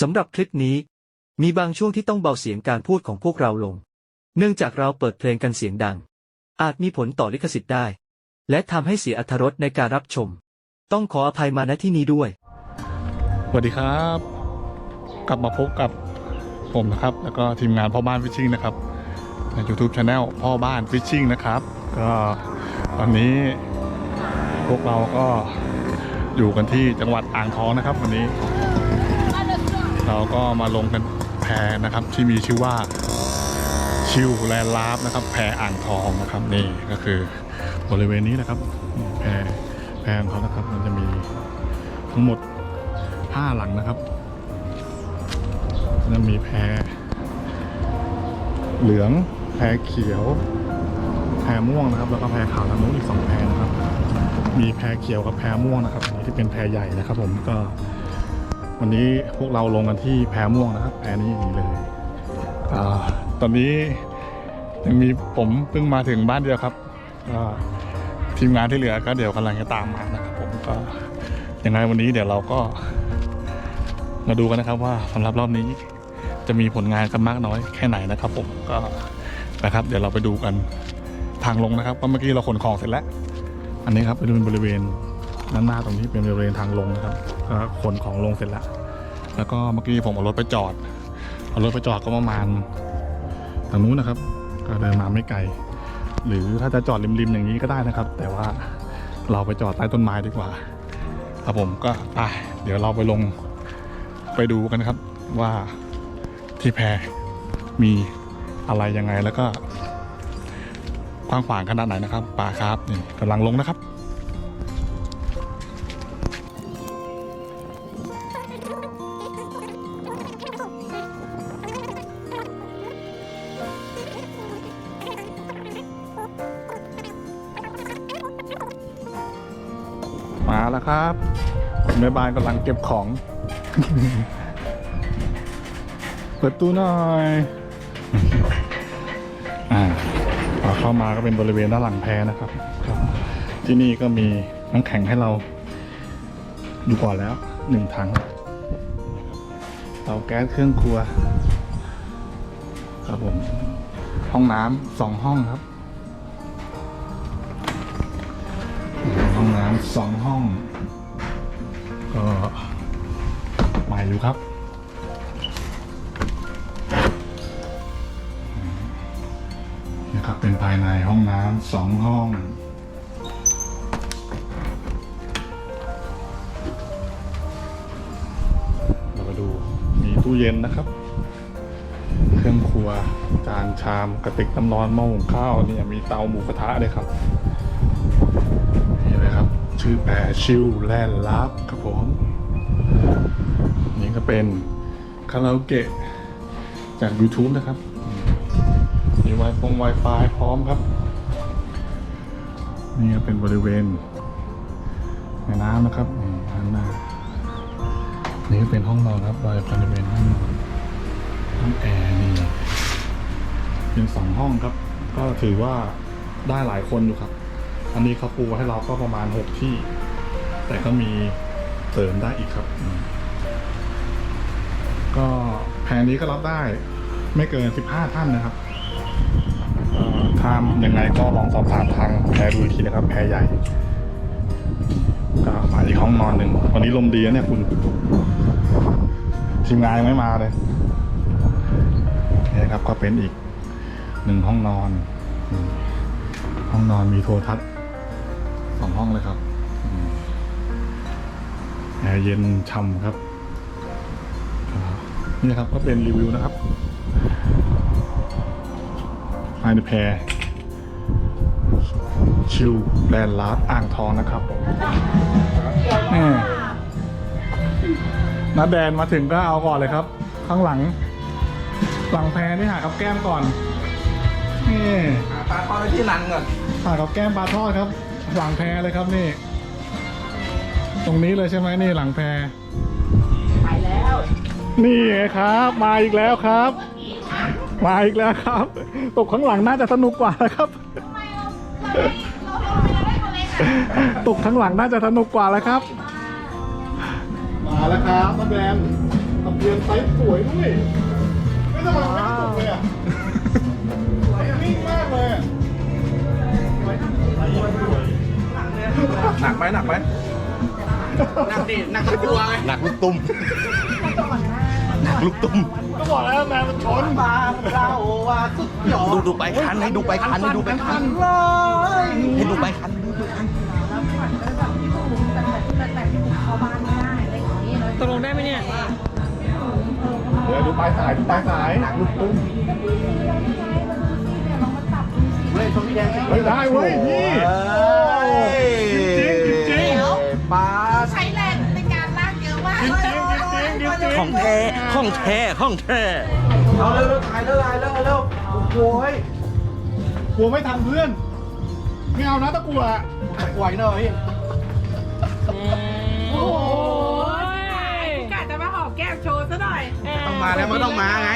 สำหรับคลิปนี้ มีบางช่วงที่ต้องเบาเสียงการพูดของพวกเราลง เนื่องจากเราเปิดเพลงกันเสียงดัง อาจมีผลต่อลิขสิทธิ์ได้ และทำให้เสียอรรถรสในการรับชม ต้องขออภัยมาณที่นี้ด้วย สวัสดีครับ กลับมาพบกับผมนะครับ แล้วก็ทีมงานพ่อบ้านฟิชชิ่งนะครับใน YouTube Channel พ่อบ้านฟิชชิ่งนะครับ ก็ตอนนี้พวกเราก็อยู่กันที่จังหวัดอ่างทองนะครับ วันนี้ เราก็มาลงกันแพนะครับที่มีชื่อว่าชิวแลนลาฟนะครับ แพอ่างทองนะครับนี่ก็คือบริเวณนี้นะครับแพแพของเขานะครับ มันจะมีทั้งหมดห้าหลังนะครับจะมีแพเหลืองแพเขียว แพม่วงนะครับ แล้วก็แพขาวทางนู้นอีกสองแพนะครับ มีแพเขียวกับแพม่วงนะครับอันนี้ที่เป็นแพใหญ่นะครับ ผมก็ วันนี้พวกเราลงกันที่แพรม่วงนะครับแพรนี้อย่างนี้เลยอตอนนี้ยังมีผมเพิ่งมาถึงบ้านเดียวครับทีมงานที่เหลือก็เดี๋ยวกำลังจะตามมานะครับผมก็ยังไงวันนี้เดี๋ยวเราก็ มาดูกันนะครับว่าสำหรับรอบนี้จะมีผลงานกันมากน้อยแค่ไหนนะครับ ผมก็นะครับ เดี๋ยวเราไปดูกันทางลงนะครับก็เมื่อกี้เราขนของเสร็จแล้ว อันนี้ครับเป็นบริเวณ ด้านหน้าตรงนี้เป็นบริเวณทางลงนะครับก็ขนของลงเสร็จแล้ว แล้วก็เมื่อกี้ผมเอารถไปจอด เอารถไปจอดก็ประมาณทางนู้นนะครับ ก็เดินมาไม่ไกล หรือถ้าจะจอดริมๆอย่างนี้ก็ได้นะครับ แต่ว่าเราไปจอดใต้ต้นไม้ดีกว่า ครับผมก็ไปเดี๋ยวเราไปลงไปดูกันครับว่าที่แพมีอะไรยังไงแล้วก็กว้างขวางขนาดไหนนะครับป่าครับนี่กำลังลงนะครับ มาแล้วครับแม่บ้านกำลังเก็บของ เปิดตู้หน่อยอ่าพอเข้ามาก็เป็นบริเวณด้านหลังแพนะครับครับ ที่นี่ก็มีน้ำแข็งให้เรา อยู่ก่อนแล้วหนึ่งถังเตาแก๊สเครื่องครัว ครับผม ห้องน้ำสองห้องครับ สองห้อง ก็ใหม่อยู่ครับนี่ครับเป็นภายในห้องน้ำสองห้องเรามาดูมีตู้เย็นนะครับ เครื่องครัวจานชามกระติกน้ำร้อนหม้อหุงข้าวเนี่ยมีเตาหมูกระทะเลยครับนี่เลยครับ ชื่อแพรชิลแลนลับครับผมนี่ก็เป็นคาราโอเกะจาก YouTube นะครับ มีไวฟง Wi-Fi พร้อมครับ นี่ก็เป็นบริเวณแม่น้ำนะครับนี่ด้านหน้านี่ก็เป็นห้องนอนครับบริเวณห้องนอนห้องแอร์นี่เป็นสองห้องครับ ก็ถือว่าได้หลายคนอยู่ครับ อันนี้เขาปูให้เราก็ประมาณหกที่ แต่ก็มีเสริมได้อีกครับ ก็แผนนี้ก็รับได้ไม่เกินสิบห้าท่านนะครับเอ่อถ้ายังไงก็ลองสอบถามทางแพรดูอีกทีนะครับ แพรใหญ่ก็มาอีกห้องนอนหนึ่งวันนี้ลมดีนะเนี่ยคุณทีมงานยังไม่มาเลยนี่ครับก็เป็นอีกหนึ่งห้องนอน ห้องนอนมีโทรทัศน์ สองห้องเลยครับอืมแอร์เย็นช่ำครับอ่านี่นะครับก็เป็นรีวิวนะครับภายในแพรชิลแลนด์ลาร์ดอ่างทองนะครับผมแหม่นัดแดนมาถึงก็เอาก่อนเลยครับ ข้างหลัง หลังแพรนี่หากับแก้มก่อนนี่ปลาทอดที่รังก่อนหากับแก้มปลาทอดครับ หลังแพรเลยครับนี่ ตรงนี้เลยใช่ไหมนี่หลังแพรไปแล้วนี่ไงครับ มาอีกแล้วครับ มาอีกแล้วครับ ตกข้างหลังน่าจะสนุกกว่านะครับตกข้างหลังน่าจะสนุกกว่าแล้วครับ มาแล้วครับน้องแบนน้องแบเรียนไซส์สวยด้วยไม่ต้องมาไม่ตกเลยอะนิ่งมากเลยอะ หนักไหมหนักไหมหนักดิหนักกลัวไงหนักลูกตุ้มหนักลูกตุ้มก็บอกแล้วแมวมันชนปาเราว่าสุดยอดดูดูไปคันให้ดูไปคันให้ดูไปคันร้อยให้ดูไปคันดูไปคันตกลงได้ไหมเนี่ย เดี๋ยวดูปลายสายดูปลายสายหนักลูกตุ้มเฮ้ยชมพี่แดงเฮ้ยได้เว้ยพี่ ของแท้ของแท้ของแท้เอาเร็วเร็วถ่ายเร็วถ่ายเร็วเร็วโอ้โหยกลัวไม่ทันเพื่อน ไม่เอานะตะกลัวไหวหน่อยโอ้ยกะจะมาหอมแก้มโชว์ซะหน่อย ต้องมาแล้วมันต้องมาไง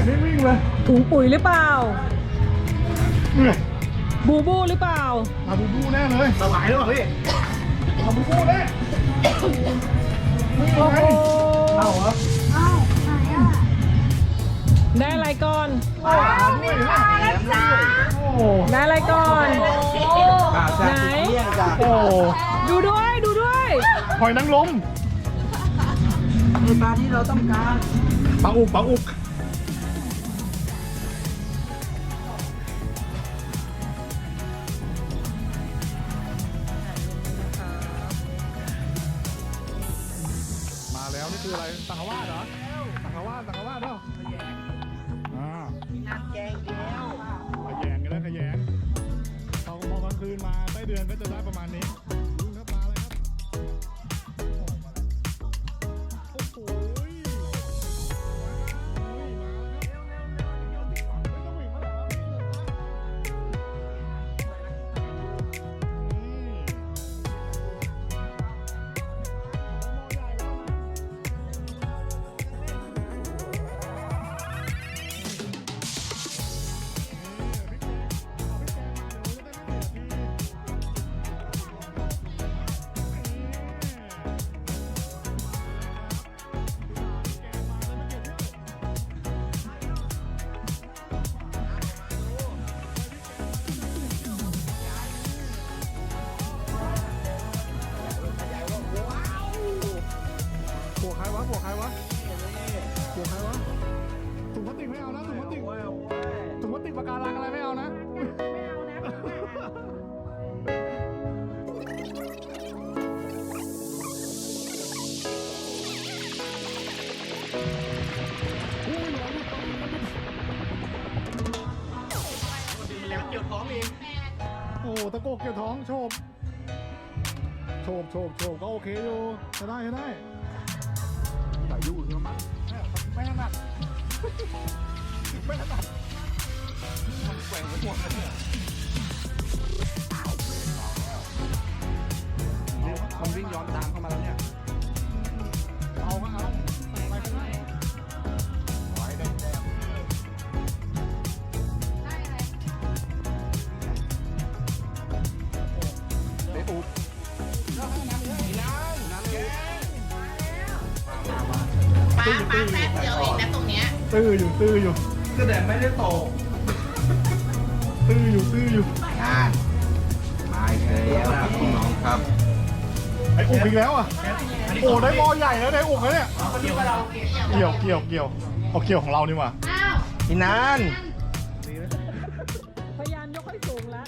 ายไม่วิ่งเลยถุงปุ๋ยหรือเปล่า เหนื่อยบูบูหรือเปล่า มาบูบูแน่เลยสบายหรือเปล่าพี่มาบูบูแน่นี่ไงเอาเหรอได้อะไรก่อน ว้าวด้วยนะโอ้โหได้อะไรก่อนปลาแซ่บไหนเที่ยงจ้ะโอ้โหดูด้วยดูด้วย หอยนางรมมีปลาที่เราต้องการปลาอุกปลาอุก โกกเกี่ยวท้องโฉบโฉบโฉบโฉบก็โอเคอยู่จะได้จะได้ใส่ยู่ใช่ไหมไม่ถนัดไม่ถนัดมันแกว่งไปหมดเลย ตื้ออยู่ตื้ออยู่ก็แต่ไม่ได้โตตื้ออยู่ตื้ออยู่งานมาอีกแล้วนะพี่น้องครับไอ้อุบอีกแล้วอะโอ้ได้หม้อใหญ่แล้วได้อุบแล้วเนี่ยเกี่ยวเกี่ยวเกี่ยวเอาเกี่ยวของเรานี่หว่าอ้าว พี่นานพยายามยกให้สูงแล้ว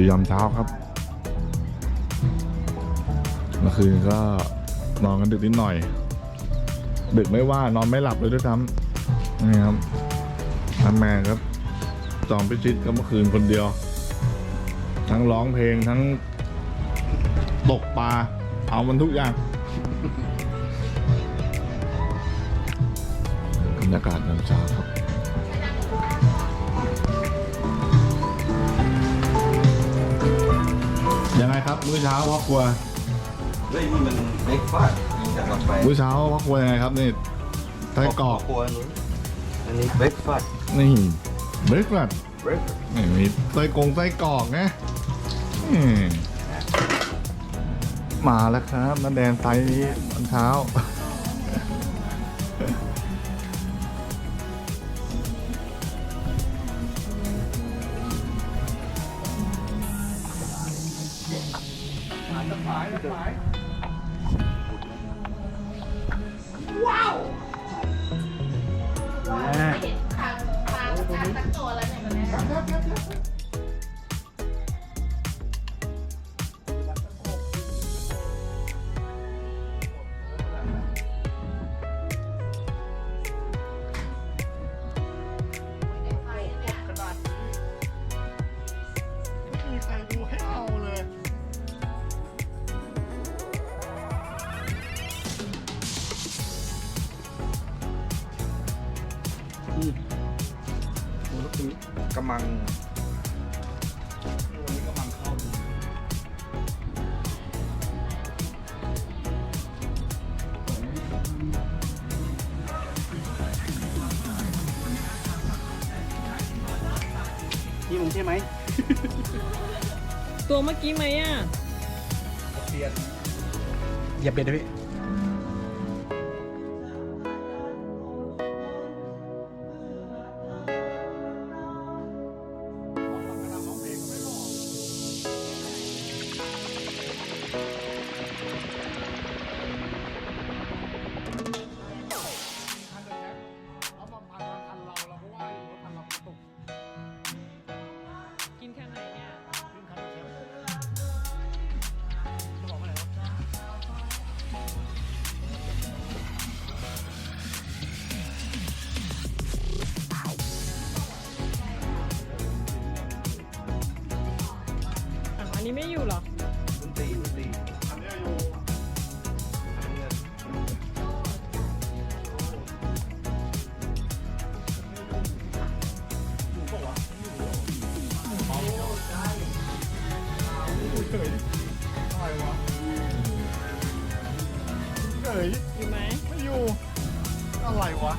ดียามเช้าครับเมื่อคืนก็นอนกันดึกนิดหน่อย ดึกไม่ว่านอนไม่หลับเลยด้วยซ้ำนี่ครับอาแมนครับจอมพิชิตก็เมื่อคืนคนเดียว ทั้งร้องเพลงทั้งตกปลาเอามันทุกอย่างบรรยากาศยามเช้าครับ มื้อเช้าพ่อครัวเฮ้ยนี่มันเล็กฟาดจากเราไปมื้อเช้าพ่อครัวยังไงครับนี่ไส้กรอกครัวนู้นอันนี้เบรกฟาดนี่เบรกฟาสเบรกนี่มีไส้กงไส้กรอกนะอืมมาแล้วครับน้าแดนไซส์นี้ตอนเช้า กำลังนี่มึงใช่ไหม ตัวเมื่อกี้ไหมอะอย่าเป็นนะพี่ เฮ้ยอยู่ไหมไม่อยู่อะไรวะ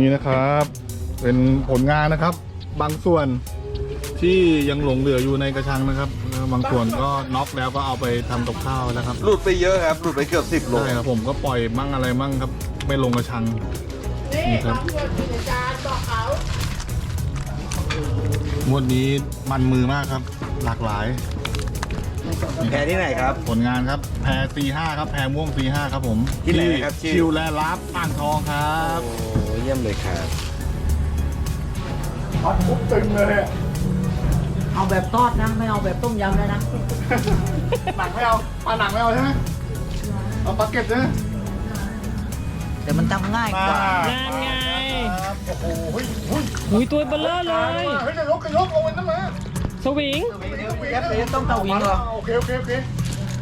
นี่นะครับ เป็นผลงานนะครับ บางส่วนที่ยังหลงเหลืออยู่ในกระชังนะครับแล้วบางส่วนก็น็อกแล้วก็เอาไปทำกับข้าวแล้วครับหลุดไปเยอะครับหลุดไปเกือบสิบโล ใช่ครับผมก็ปล่อยมั่งอะไรมั่งครับ ไม่ลงกระชัง นี่ครับงวดนี้มันมือมากครับ หลากหลาย แพ้ที่ไหนครับ ผลงานครับแพรตีห้าครับแพรม่วงตีห้าครับผมที่ไหนนะครับชื่อ คิวและรับอ่างทองครับ โอ้เยี่ยมเลยครับพัดปุ๊บตึงเลยเอาแบบทอดนะ ไม่เอาแบบต้มยำเลยนะ หนักไม่เอาปลาหนักไม่เอาใช่ไหมเอาปลาเก็ตใช่ไหมแต่มันทำง่ายกว่า นั่นไง ครับโอ้โหเฮ้ยเฮ้ยหุยตัวเบลเลอร์เลยเฮ้ยจะยกจะยกเอามันนั่นมาสวิงต้องเตาวิงเหรอ โอเคโอเคโอเค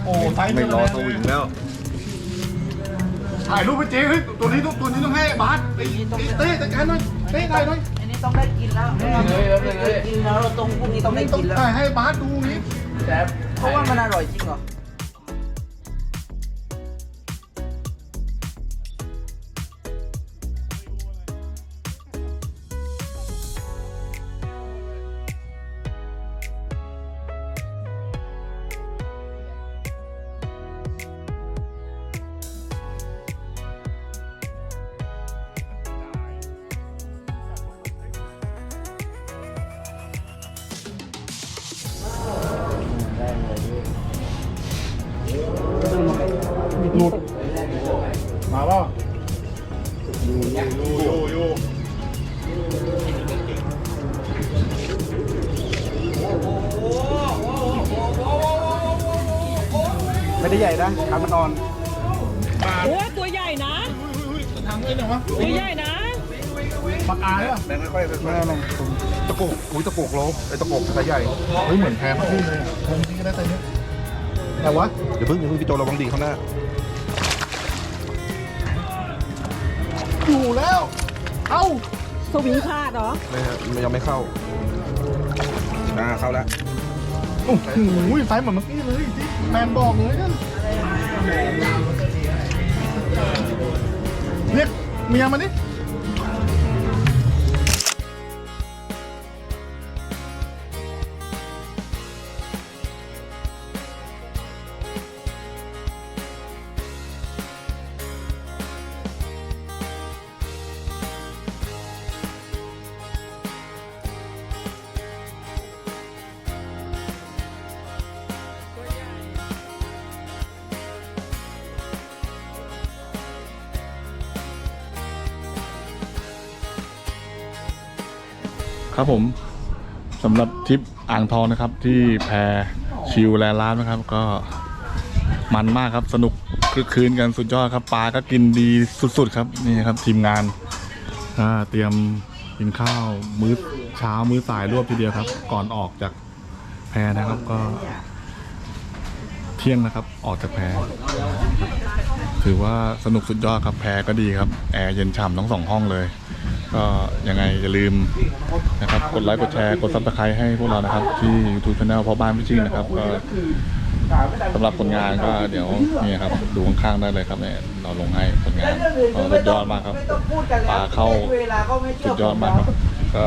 โอ้ไซส์ไม่รอเดีสยววิเลยงแล้ว ถ่ายรูปไปเจ๊เฮ้ยตัวนี้ต้องตัวนี้ต้องให้บาสไอ้เต้จัดการหน่อยเต้ถ่ายหน่อยอันนี้ต้องได้กินแล้วกินแล้วเราตรงพวกนี้ต้องได้ต้องกินแล้วถ่ายให้บาสดูนี้เพราะว่ามันอร่อยจริงเหรอ หลุดมาเปล่าอยู่อยู่อยู่ไม่ได้ใหญ่นะทำมันนอนโอ้ยตัวใหญ่นะทางนี้เหรอวะตัวใหญ่นะปากกาใช่ป่ะแบงค์ค่อยๆค่อยๆไม่ตะโกกอุ้ยตะโกกโลไอ้ตะโกกสายใหญ่เฮ้ยเหมือนแพ้พักขึ้นเลย อะคงที่ก็ได้แต่เนี้ยแต่วะเดี๋ยวเพิ่งอย่าเพิ่งพี่โจระวังดีข้างหน้าอยู่แล้ว เอ้าสวิงขาดเหรอไม่ฮะมันยังไม่เข้าอ่าเข้าแล้วโอ้โหไซส์เหมือนเมื่อกี้เลยที่แมนบอกเลยนั่นเรียกเมียมาดิ ครับผมสำหรับทริปอ่างทองนะครับ ที่แพรชิวแลนด์ร้านนะครับ ก็มันมากครับสนุกคือคืนกันสุดยอดครับปลาก็กินดีสุดๆครับนี่ครับทีมงานอ่าเตรียมกินข้าวมื้อเช้ามื้อสายรวบทีเดียวครับ ก่อนออกจากแพรนะครับก็ เที่ยงนะครับออกจากแพรถือว่าสนุกสุดยอดครับแพรก็ดีครับ แอร์เย็นฉ่ำทั้งสองห้องเลย ก็ยังไงอย่าลืมนะครับกดไลค์กดแชร์กดซับสไครต์ให้พวกเรานะครับ ที่ YouTube Channel พ่อบ้านพี่ชิงนะครับก็สำหรับผลงานก็เดี๋ยวนี่ครับดูข้างๆได้เลยครับเนี่ยเราลงให้ผลงานก็สุดยอดมากครับปลาเข้าสุดยอดมากครับก็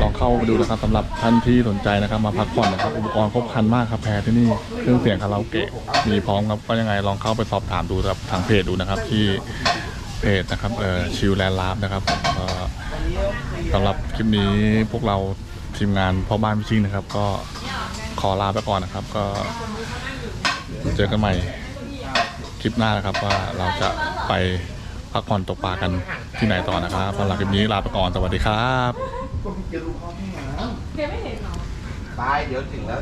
ลองเข้าไปดูนะครับสำหรับท่านที่สนใจนะครับ มาพักผ่อนนะครับอุปกรณ์ครบครันมากครับแพรที่นี่เครื่องเสียงคาราโอเกะมีพร้อมครับก็ยังไงลองเข้าไปสอบถามดูครับทางเพจดูนะครับที่ เพจนะครับเอ่อชิลแลนด์ลาฟนะครับก็สำหรับคลิปนี้พวกเราทีมงานพ่อบ้านพิชิงนะครับ ก็ขอลาไปก่อนนะครับ ก็เจอกันใหม่คลิปหน้านะครับว่าเราจะไปพักผ่อนตกปลากันที่ไหนต่อนะครับสำหรับคลิปนี้ลาไปก่อน สวัสดีครับตายเดี๋ยวถึงแล้ว